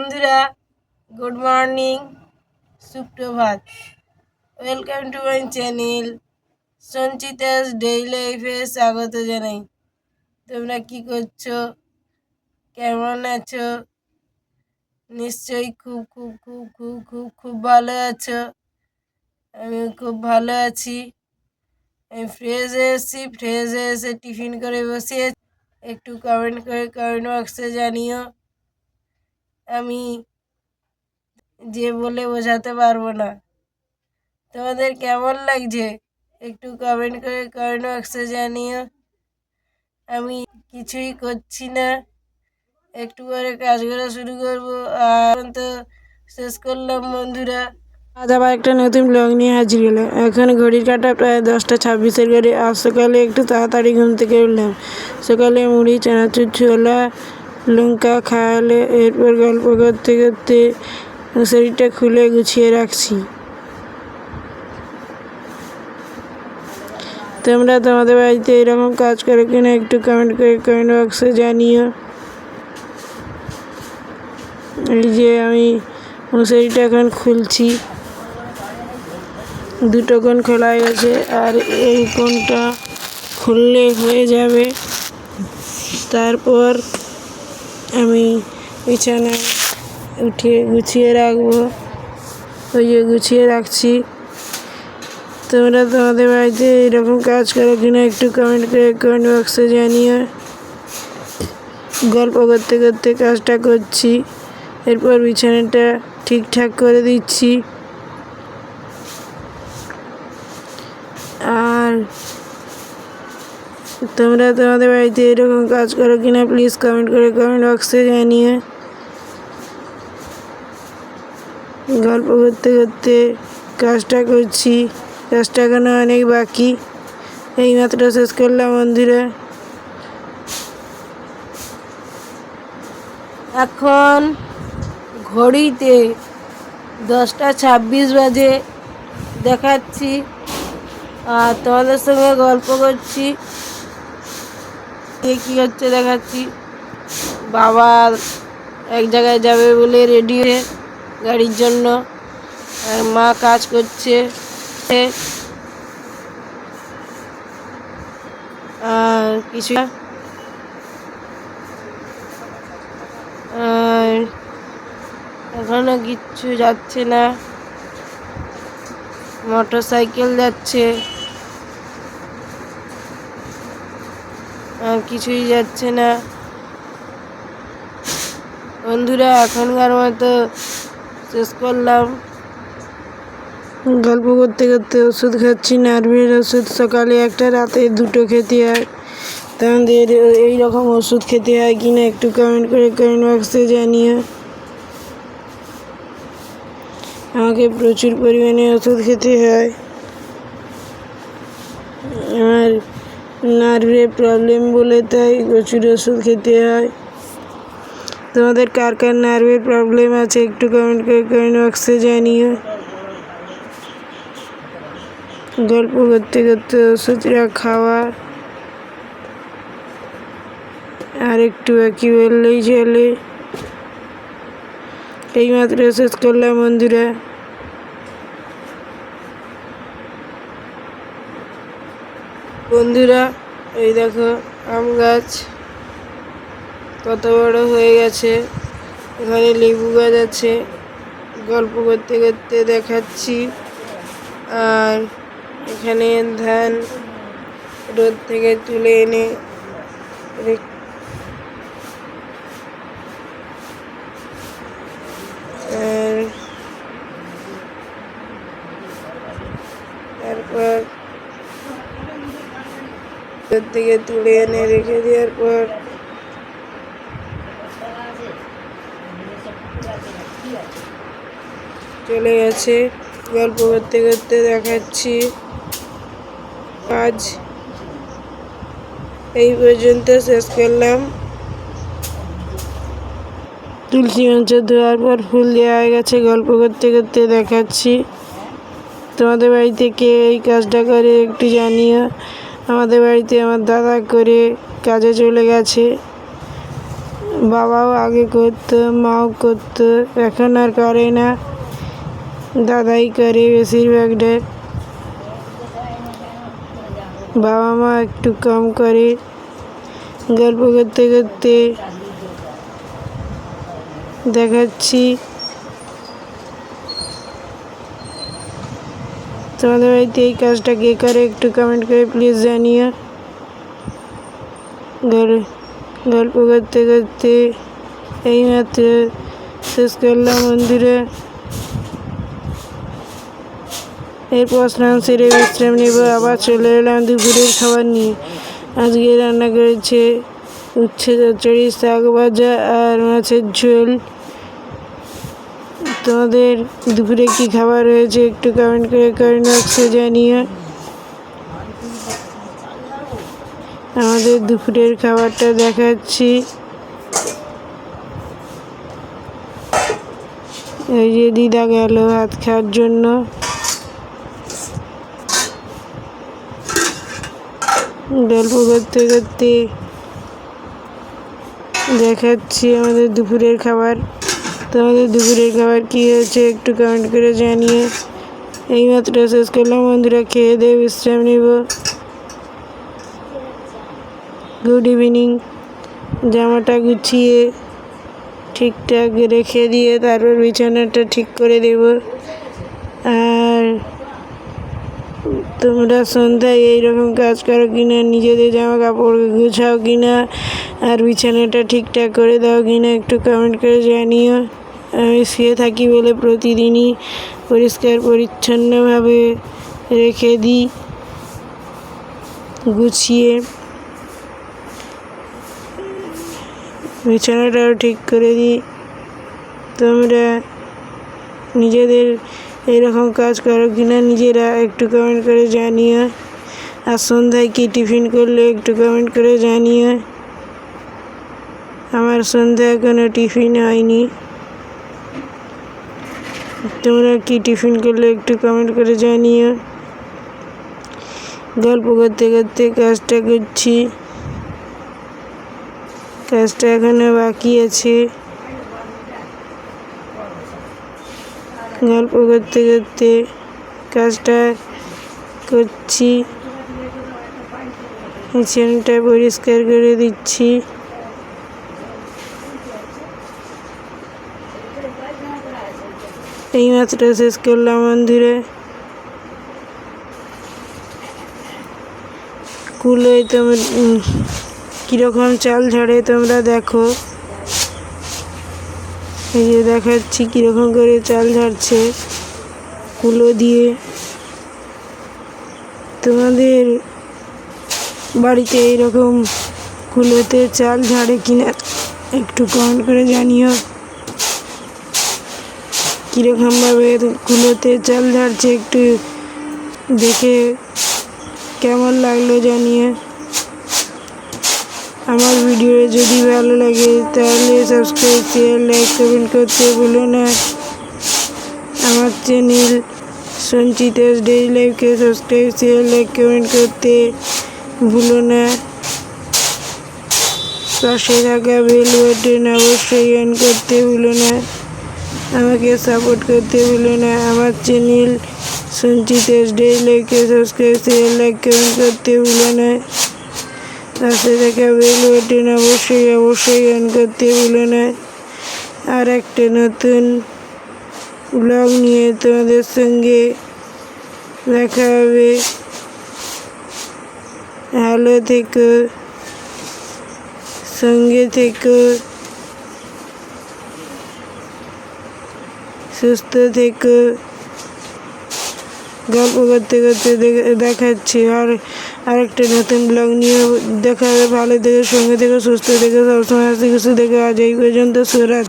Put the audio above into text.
বন্ধুরা good morning সুপ্রভাত। Welcome to my channel Sanchita's daily লাইফে স্বাগত জানাই। তোমরা কি করছ? কেমন আছো? নিশ্চয়ই খুব খুব খুব খুব খুব খুব ভালো আছো। আমি খুব ভালো আছি। আমি ফ্রেশ এসেছি ফ্রেশ এসে টিফিন করে বসে একটু কমেন্ট করে কমেন্ট বক্সে জানিও। আমি যে বলে বোঝাতে পারব না। তোমাদের কেমন লাগছে? একটু কমেন্ট করে কমেন্ট বক্সে জানিও। আমি কিছুই করছি না। একটু পরে কাজ করা শুরু করব। আর তো শেষ করলাম বন্ধুরা। আজ আবার একটা নতুন ব্লগ নিয়ে হাজির হলো এখন ঘড়ির কাটা প্রায় দশটা ছাব্বিশের ঘড়ি। আজ সকালে একটু তাড়াতাড়ি ঘুম থেকে উঠলাম। সকালে মুড়ি, চানাচুর, ছোলা লঙ্কা খাওয়ালে এরপর গল্প করতে করতে শরীরটা খুলে গুছিয়ে রাখছি। তোমরা তোমাদের বাড়িতে এরকম কাজ করে কিনা একটু কমেন্ট করে কমেন্ট বক্সে জানিও। এই যে আমি মশারিটা এখন খুলছি। দুটো কোণ খোলা গেছে আর এই কোণটা খুললে হয়ে যাবে। তারপর আমি বিছানায় উঠিয়ে গুছিয়ে রাখব। ওই যে গুছিয়ে রাখছি। তোমরা তোমাদের বাড়িতে এরকম কাজ করো কিনা একটু কমেন্ট করে কমেন্ট বক্সে জানিও। গল্প করতে করতে কাজটা করছি। এরপর বিছানাটা ঠিকঠাক করে দিচ্ছি। আর তোমরা তোমাদের বাড়িতে এরকম কাজ করো কিনা প্লিজ কমেন্ট করে কমেন্ট বক্সে জানিয়ে গল্প করতে করতে কাজটা করছি, কাজটা এখনও অনেক বাকি। এইমাত্র শেষ করলাম মন্দিরে এখন ঘড়িতে দশটা ছাব্বিশ বাজে, দেখাচ্ছি। আর তোমাদের সঙ্গে গল্প করছি। কী হচ্ছে দেখাচ্ছি? বাবা এক জায়গায় যাবে বলে রেডি হয়ে গাড়ির জন্য। মা কাজ করছে। আর কিছু আর এখনও কিচ্ছু যাচ্ছে না। মোটর সাইকেল যাচ্ছে। কিছুই যাচ্ছে না। বন্ধুরা, এখনকার মতো শেষ করলাম। গল্প করতে করতে ওষুধ খাচ্ছি, নার্ভের ওষুধ, সকালে একটা, রাতে দুটো খেতে হয়। তোমাদের এই রকম ওষুধ খেতে হয় কি না একটু কমেন্ট করে কমেন্ট বক্সে জানিও। আমাকে প্রচুর পরিমাণে ওষুধ খেতে হয়। আমার নার্ভের প্রবলেম বলে তাই প্রচুর ওষুধ খেতে হয়। তোমাদের কার কার নার্ভের প্রবলেম আছে একটু কমেন্ট করে কমেন্ট বক্সে জানিও। গল্প করতে করতে ওষুধটা খাওয়া আর একটু বাকি বললেই চলে। এইমাত্র শেষ করলাম বন্ধুরা। বন্ধুরা, এই দেখো আম গাছ। কত বড় হয়ে গেছে। এখানে লেবু গাছ আছে। গল্প করতে করতে দেখাচ্ছি। আর এখানে ধান রোদ থেকে তুলে এনে রেখ- আর তারপর থেকে তুলে এনে রেখে দেওয়ার পর চলে গেছে। গল্প করতে করতে দেখাচ্ছি। আজ এই পর্যন্ত শেষ করলাম। তুলসী মঞ্চ ধোয়ার পর ফুল দেওয়া হয়ে গেছে। গল্প করতে করতে দেখাচ্ছি। তোমাদের বাড়িতে কে এই কাজটা করে একটু জানিও। আমাদের বাড়িতে আমার দাদা করে কাজে চলে গেছে। বাবাও আগে করতো, মাও করতো, এখন আর করে না। দাদাই করে বেশিরভাগটা। বাবা মা একটু কম করে। গল্প করতে করতে দেখাচ্ছি। তোমাদের বাড়িতে এই কাজটা কে করে একটু কমেন্ট করে প্লিজ জানিও গল- গল্প করতে করতে এইমাত্র শেষ করলাম মন্দিরে। এরপর স্নান সেরে বিশ্রাম নেব, আবার চলে এলাম দুপুরের খাবার নিয়ে। আজকে রান্না করেছে উচ্ছে চচ্চড়ি, শাক ভাজা আর মাছের ঝোল। তোমাদের দুপুরে কি খাবার হয়েছে একটু কমেন্ট করে কমেন্ট বক্সে জানিও আমাদের দুপুরের খাবারটা দেখাচ্ছি। এই যে দিদা গেল ভাত খাওয়ার জন্য। গল্প করতে করতে দেখাচ্ছি আমাদের দুপুরের খাবার। তোমাদের দুপুরের খাবার কী হয়েছে একটু কমেন্ট করে জানিয়ে। এইমাত্র শেষ করলাম, বন্ধুরা, খেয়ে দিয়ে বিশ্রাম নেব। গুড ইভিনিং জামাটা গুছিয়ে ঠিকঠাক রেখে দিয়ে তারপর বিছানাটা ঠিক করে দেব। আর তোমরা সন্ধ্যায় এইরকম কাজ করো কিনা, নিজেদের জামা কাপড় গুছাও কিনা, আর বিছানাটা ঠিকঠাক করে দাও কিনা একটু কমেন্ট করে জানিও। আমি শুয়ে থাকি বলে প্রতিদিনই পরিষ্কার, পরিচ্ছন্নভাবে রেখে দিই। গুছিয়ে বিছানাটাও ঠিক করে দিই। তোমরা নিজেদের এরকম কাজ করো কিনা নিজেরা একটু কমেন্ট করে জানিও। আর সন্ধ্যায় কী টিফিন করলে একটু কমেন্ট করে জানিও। আমার সন্ধ্যায় কোনো টিফিন হয়নি। তোমরা কি টিফিন করলে একটু কমেন্ট করে জানিও। গল্প করতে করতে কাজটা করছি। কাজটা এখনও বাকি আছে। গল্প করতে করতে কাজটা করছি। কিচেনটা পরিষ্কার করে দিচ্ছি। এইমাত্র শেষ করলাম বন্ধুরা কুলোয় তোমার কীরকম চাল ঝরে তোমরা দেখো। এই যে দেখাচ্ছি কীরকম করে চাল ঝাড়ছে কুলো দিয়ে। তোমাদের বাড়িতে এইরকম কুলোতে চাল ঝাড়ে কিনা একটু কমেন্ট করে জানিও। কীরকমভাবে কুলোতে চাল ঝাড়ছে একটু দেখে কেমন লাগল জানিয়ে। আমার ভিডিও যদি ভালো লাগে তাহলে সাবস্ক্রাইব শেয়ার লাইক কমেন্ট করতে ভুলো না। আমার চ্যানেল সঞ্চিতাস ডেইলি লাইফকে সাবস্ক্রাইব শেয়ার লাইক কমেন্ট করতে ভুলো না। পাশে থাকা বেল বাটন অবশ্যই অন করতে ভুলো না। আমাকে সাপোর্ট করতে ভুলো না। আমার চ্যানেল ডেইলি লাইফকে সাবস্ক্রাইব শেয়ার লাইক কমেন্ট করতে ভুলো না। পাশে থাকা বেল বাটন অবশ্যই অবশ্যই অন করতে ভুলো না। আর একটা নতুন ব্লগ নিয়ে তোমাদের সঙ্গে দেখা হবে। ভালো থেকো, সঙ্গে থেকো। সুস্থ থেকে গল্প করতে করতে দেখে- দেখাচ্ছি। আর আরেকটা নতুন ব্লগ নিয়ে দেখা ভালো দেখে সঙ্গে থেকে, সুস্থ দেখে সবসময় হাসি খুশি থেকো আজ এই পর্যন্ত সুরাত